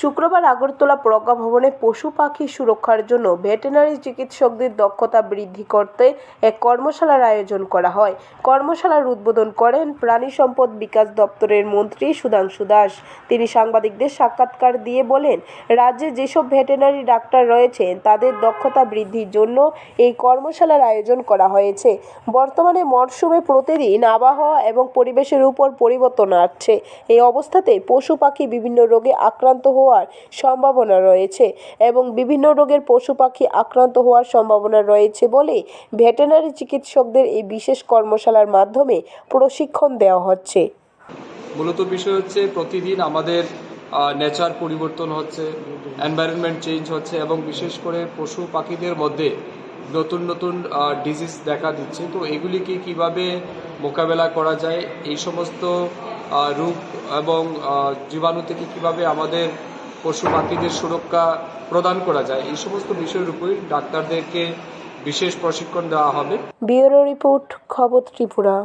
শুক্রবার আগরতলা প্রজ্ঞা ভবনে পশু পাখি সুরক্ষার জন্য ভেটেরিনারি চিকিৎসকদের দক্ষতা বৃদ্ধি করতে এক কর্মশালার আয়োজন করা হয়। কর্মশালার উদ্বোধন করেন প্রাণী সম্পদ বিকাশ দপ্তরের মন্ত্রী সুধাংশু দাস। তিনি সাংবাদিকদের সাক্ষাৎকার দিয়ে বলেন, রাজ্যে যেসব ভেটেরিনারি ডাক্তার রয়েছেন তাদের দক্ষতা বৃদ্ধির জন্য এই কর্মশালার আয়োজন করা হয়েছে। বর্তমানে মরশুমে প্রতিদিন আবহাওয়া এবং পরিবেশের উপর পরিবর্তন আসছে। এই অবস্থাতে পশু পাখি বিভিন্ন রোগে আক্রান্ত হওয়ার সম্ভাবনা রয়েছে এবং বিভিন্ন রোগের পশু পাখি আক্রান্ত হওয়ার সম্ভাবনা রয়েছে বলে ভেটেরিনারি চিকিৎসকদের এই বিশেষ কর্মশালার মাধ্যমে প্রশিক্ষণ দেওয়া হচ্ছে। মূলত বিষয় হচ্ছে প্রতিদিন আমাদের নেচার পরিবর্তন হচ্ছে এনভায়রনমেন্ট চেঞ্জ হচ্ছে এবং বিশেষ করে পশু পাখিদের মধ্যে নতুন নতুন ডিজিজ দেখা দিচ্ছে। তো এগুলিকে কীভাবে মোকাবেলা করা যায়? এই সমস্ত রোগ এবং জীবাণু থেকে কীভাবে আমাদের পশু পাখিদের সুরক্ষা প্রদান করা যায়, এই সমস্ত বিষয়ের উপরে ডাক্তারদেরকে বিশেষ প্রশিক্ষণ দেওয়া হবে। ব্যুরো রিপোর্ট, খবর ত্রিপুরা।